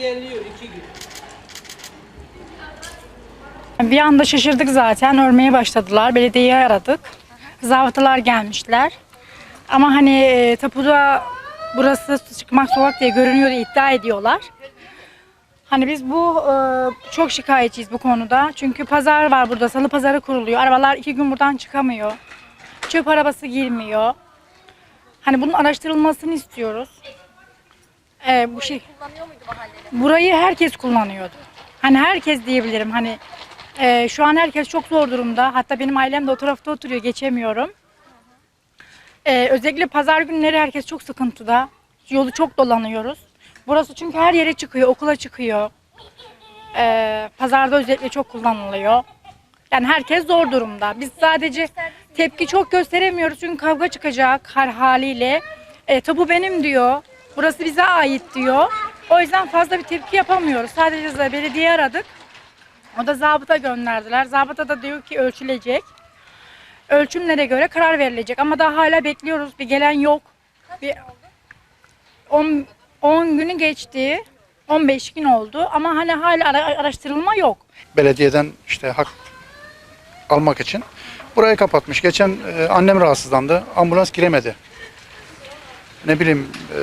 geliyor iki gün. Bir anda şaşırdık zaten. Örmeye başladılar. Belediyeyi aradık. Zabıtalar gelmişler. Ama hani e, tapuda burası çıkmak sokak diye görünüyor diye iddia ediyorlar. Hani biz bu e, çok şikayetçiyiz bu konuda. Çünkü pazar var burada. Salı pazarı kuruluyor. Arabalar iki gün buradan çıkamıyor. Çöp arabası girmiyor. Hani bunun araştırılmasını istiyoruz. E, bu şey. Burayı herkes kullanıyordu. Hani herkes diyebilirim. Hani e, şu an herkes çok zor durumda. Hatta benim ailem de o tarafta oturuyor. Geçemiyorum. E, özellikle pazar günleri herkes çok sıkıntıda. Yolu çok dolanıyoruz. Burası çünkü her yere çıkıyor. Okula çıkıyor. E, pazarda özellikle çok kullanılıyor. Yani herkes zor durumda. Biz sadece tepki çok gösteremiyoruz çünkü kavga çıkacak her haliyle. E, tabu benim diyor. Burası bize ait diyor. O yüzden fazla bir tepki yapamıyoruz. Sadece de belediye aradık. O da zabıta gönderdiler. Zabıta da diyor ki ölçülecek. Ölçümlere göre karar verilecek. Ama daha hala bekliyoruz. Bir gelen yok. Bir 10, 10 günü geçti. 15 gün oldu ama hani hala ara- araştırılma yok. belediyeden işte hak almak için burayı kapatmış. Geçen e, annem rahatsızlandı. Ambulans giremedi. Ne bileyim e,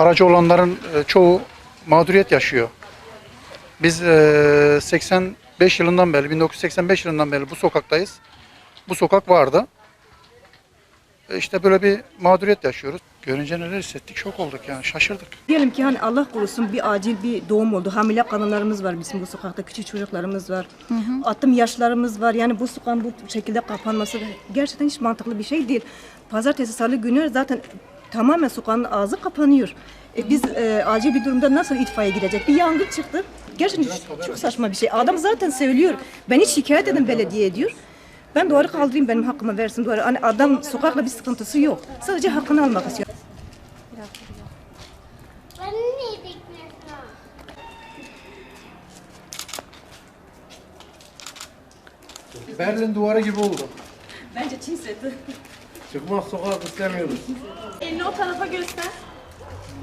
aracı olanların e, çoğu mağduriyet yaşıyor. Biz e, 85 yılından beri 1985 yılından beri bu sokaktayız. Bu sokak vardı. E, işte böyle bir mağduriyet yaşıyoruz. Görünce neler hissettik? Şok olduk yani. Şaşırdık. Diyelim ki hani Allah korusun bir acil bir doğum oldu. Hamile kadınlarımız var bizim bu sokakta. Küçük çocuklarımız var. Attım yaşlarımız var. Yani bu sokağın bu şekilde kapanması gerçekten hiç mantıklı bir şey değil. Pazartesi salı günü zaten tamamen sokağın ağzı kapanıyor. E biz e, acil bir durumda nasıl itfaiye gidecek? Bir yangın çıktı. Gerçekten çok saçma bir şey. Adam zaten söylüyor. Ben hiç şikayet edin belediye diyor. Ben duvarı kaldırayım benim hakkımı versin duvarı. Hani adam sokakla bir sıkıntısı yok. Sadece hakkını almak istiyor. Berlin duvarı gibi oldu. Bence Çin seti. Çıkmak sokak istemiyoruz. Elini o tarafa göster.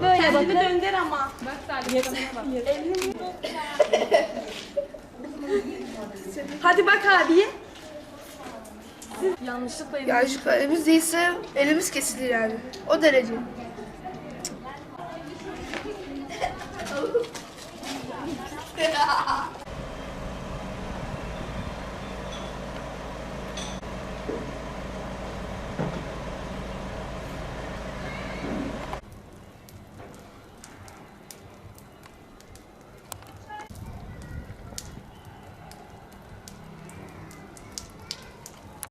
Böyle Kendini dönder ama. Bak Salim bak. Elini Hadi bak abiye. Ya şu elimiz değilse elimiz kesilir yani. O derece.